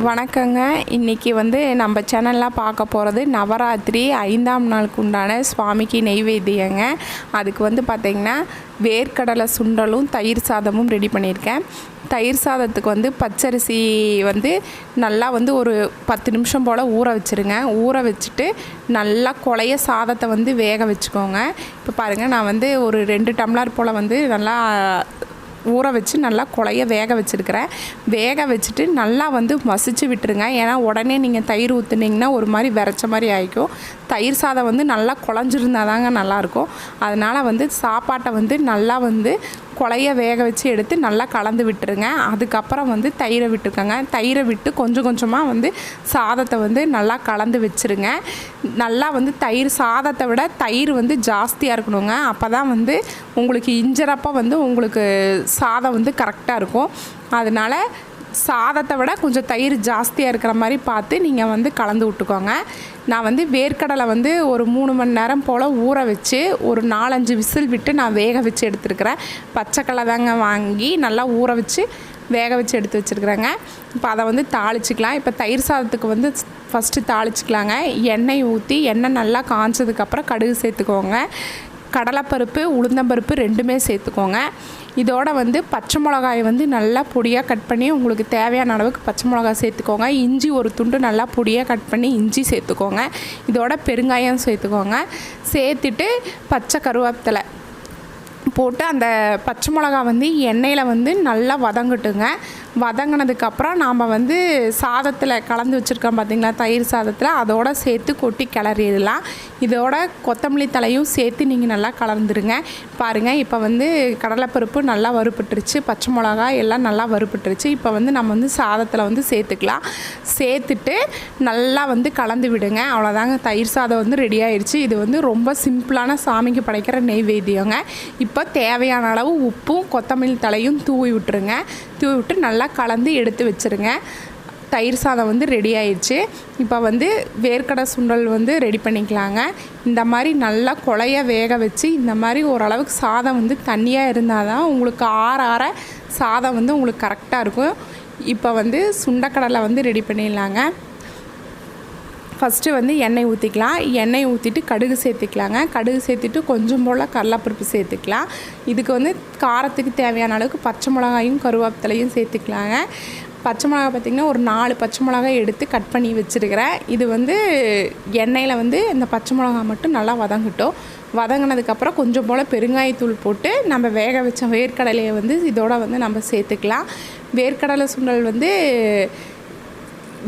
வணக்கங்க. இன்றைக்கி வந்து நம்ம சேனலில் பார்க்க போகிறது நவராத்திரி ஐந்தாம் நாளுக்கு உண்டான சுவாமிக்கு நெய்வேத்தியங்க. அதுக்கு வந்து பார்த்திங்கன்னா வேர்க்கடலை சுண்டலும் தயிர் சாதமும் ரெடி பண்ணியிருக்கேன். தயிர் சாதத்துக்கு வந்து பச்சரிசி வந்து நல்லா வந்து ஒரு பத்து நிமிஷம் போல் ஊற வச்சுருங்க. ஊற வச்சுட்டு நல்லா குழைய சாதத்தை வந்து வேக வச்சுக்கோங்க. இப்போ பாருங்கள் நான் வந்து ஒரு ரெண்டு டம்ளர் போல் வந்து நல்லா ஊற வச்சு நல்லா குழைய வேக வச்சுருக்கிறேன். வேக வச்சுட்டு நல்லா வந்து மசிச்சு விட்டுருங்க. ஏன்னா உடனே நீங்கள் தயிர் ஊற்றுனீங்கன்னா ஒரு மாதிரி விரைச்ச மாதிரி ஆகிக்கும் தயிர் சாதம் வந்து நல்லா குழஞ்சிருந்தால் தாங்க நல்லாயிருக்கும் அதனால் வந்து சாப்பாட்டை வந்து நல்லா வந்து குழைய வேக வச்சு எடுத்து நல்லா கலந்து விட்டுருங்க. அதுக்கப்புறம் வந்து தயிரை விட்டுருக்கங்க தயிரை விட்டு கொஞ்சம் கொஞ்சமாக வந்து சாதத்தை வந்து நல்லா கலந்து வச்சுருங்க. நல்லா வந்து தயிர் சாதத்தை விட தயிர் வந்து ஜாஸ்தியாக இருக்கணுங்க. அப்போ தான் வந்து உங்களுக்கு இஞ்சரப்போ வந்து உங்களுக்கு சாதம் வந்து கரெக்டாக இருக்கும். அதனால் சாதத்தை விட கொஞ்சம் தயிர் ஜாஸ்தியாக இருக்கிற மாதிரி பார்த்து நீங்கள் வந்து கலந்து விட்டுக்கோங்க. நான் வந்து வேர்க்கடலை வந்து ஒரு மூணு மணி நேரம் போல் ஊற வச்சு ஒரு நாலஞ்சு விசில் விட்டு நான் வேக வச்சு எடுத்துருக்கிறேன். பச்சைக்கடலை தாங்க வாங்கி நல்லா ஊற வச்சு வேக வச்சு எடுத்து வச்சுருக்குறேங்க. இப்போ அதை வந்து தாளிச்சிக்கலாம். இப்போ தயிர் சாதத்துக்கு வந்து ஃபஸ்ட்டு தாளிச்சிக்கலாங்க. எண்ணெய் ஊற்றி எண்ணெய் நல்லா காய்ச்சதுக்கப்புறம் கடுகு சேர்த்துக்கோங்க. கடலைப்பருப்பு உளுந்தம்பருப்பு ரெண்டுமே சேர்த்துக்கோங்க. இதோட வந்து பச்சை மிளகாய் வந்து நல்லா பொடியாக கட் பண்ணி உங்களுக்கு தேவையான அளவுக்கு பச்சை மிளகாய் சேர்த்துக்கோங்க. இஞ்சி ஒரு துண்டு நல்லா பொடியாக கட் பண்ணி இஞ்சி சேர்த்துக்கோங்க. இதோட பெருங்காயம் சேர்த்துக்கோங்க. சேர்த்துட்டு பச்சை கருவேப்பிலை போட்டு அந்த பச்சை மிளகா வந்து எண்ணெயில் வந்து நல்லா வதங்கட்டுங்க. வதங்கினதுக்கப்புறம் நாம் வந்து சாதத்தில் கலந்து வச்சுருக்கோம் பார்த்திங்களா தயிர் சாதத்தில். அதோட சேர்த்து கொட்டி கிளறிடலாம். இதோட கொத்தமல்லி தலையும் சேர்த்து நீங்கள் நல்லா கலந்துருங்க. பாருங்கள் இப்போ வந்து கடலைப்பருப்பு நல்லா வறுப்பட்டுருச்சு பச்சை மிளகா எல்லாம் நல்லா வறுப்பட்டுருச்சு இப்போ வந்து நம்ம வந்து சாதத்தில் வந்து சேர்த்துக்கலாம். சேர்த்துட்டு நல்லா வந்து கலந்து விடுங்க. அவ்வளோதாங்க தயிர் சாதம் வந்து ரெடி ஆயிடுச்சு இது வந்து ரொம்ப சிம்பிளான சாமிக்கு படைக்கிற நெய்வேத்தியங்க. இப்போ தேவையான அளவு உப்பும் கொத்தமல்லி தலையும் தூவி விட்டுருங்க. தூவி விட்டு நல்லா கலந்து எடுத்து வச்சுருங்க. தயிர் சாதம் வந்து ரெடி ஆயிடுச்சு. இப்போ வந்து வேர்க்கடை சுண்டல் வந்து ரெடி பண்ணிக்கலாங்க. இந்த மாதிரி நல்லா கொலைய வேக வச்சு இந்த மாதிரி ஓரளவுக்கு சாதம் வந்து தண்ணியாக இருந்தால் தான் உங்களுக்கு ஆற ஆற சாதம் வந்து உங்களுக்கு கரெக்டாக இருக்கும். இப்போ வந்து சுண்டக்கடலை வந்து ரெடி பண்ணிடலாங்க. ஃபஸ்ட்டு வந்து எண்ணெய் ஊற்றிக்கலாம் எண்ணெய் ஊற்றிட்டு கடுகு சேர்த்துக்கலாங்க. கடுகு சேர்த்துட்டு கொஞ்சம் போல் கடலப்பருப்பு சேர்த்துக்கலாம். இதுக்கு வந்து காரத்துக்கு தேவையான அளவுக்கு பச்சை மிளகாயும் கருவேப்பிலையும் சேர்த்துக்கலாங்க. பச்சை மிளகா பார்த்திங்கன்னா ஒரு நாலு பச்சை மிளகாய் எடுத்து கட் பண்ணி வச்சுருக்கிறேன். இது வந்து எண்ணெயில் வந்து இந்த பச்சை மிளகா மட்டும் நல்லா வதங்கட்டும். வதங்கினதுக்கப்புறம் கொஞ்சம் போல் பெருங்காயத்தூள் போட்டு நம்ம வேக வச்ச வேர்க்கடலையை வந்து இதோட வந்து நம்ம சேர்த்துக்கலாம். வேர்க்கடலை சுண்டல் வந்து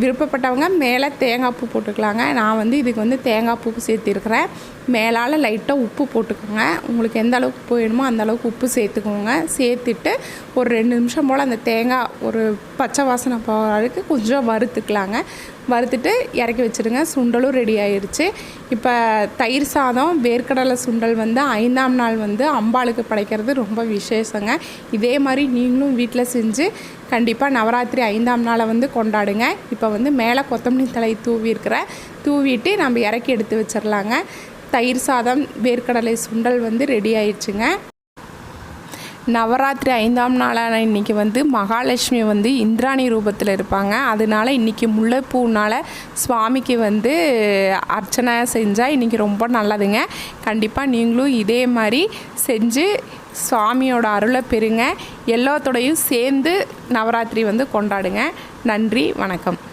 விருப்பப்பட்டவங்க மேலே தேங்காய் பூ போட்டுக்கலாங்க. நான் வந்து இதுக்கு வந்து தேங்காய் பூ சேர்த்திருக்கிறேன். மேலால் லைட்டாக உப்பு போட்டுக்கோங்க. உங்களுக்கு எந்த அளவுக்கு போயிடுமோ அந்த அளவுக்கு உப்பு சேர்த்துக்கோங்க. சேர்த்துட்டு ஒரு ரெண்டு நிமிஷம் போல் அந்த தேங்காய் ஒரு பச்சை வாசனை போகிற அளவுக்கு கொஞ்சம் வறுத்துக்கலாங்க. வறுத்துட்டு இறக்கி வச்சுருங்க. சுண்டலும் ரெடி ஆயிடுச்சு இப்போ தயிர் சாதம் வேர்க்கடலை சுண்டல் வந்து ஐந்தாம் நாள் வந்து அம்பாளுக்கு படைக்கிறது ரொம்ப விசேஷங்க. இதே மாதிரி நீங்களும் வீட்டில் செஞ்சு கண்டிப்பாக நவராத்திரி ஐந்தாம் நாளை வந்து கொண்டாடுங்க. இப்போ வந்து மேலே கொத்தமல்லி தலை தூவி இருக்கிற தூவிட்டு நம்ம இறக்கி எடுத்து வச்சிடலாங்க தயிர் சாதம் வேர்க்கடலை சுண்டல் வந்து ரெடி ஆயிடுச்சுங்க நவராத்திரி ஐந்தாம் நாளான இன்றைக்கி வந்து மகாலட்சுமி வந்து இந்திராணி ரூபத்தில் இருப்பாங்க. அதனால இன்றைக்கி முல்லைப்பூனால் சுவாமிக்கு வந்து அர்ச்சனை செஞ்சால் இன்றைக்கி ரொம்ப நல்லதுங்க. கண்டிப்பாக நீங்களும் இதே மாதிரி செஞ்சு சுவாமியோட அருளை பெறுங்க. எல்லாத்தோடையும் சேர்ந்து நவராத்திரி வந்து கொண்டாடுங்க. நன்றி வணக்கம்.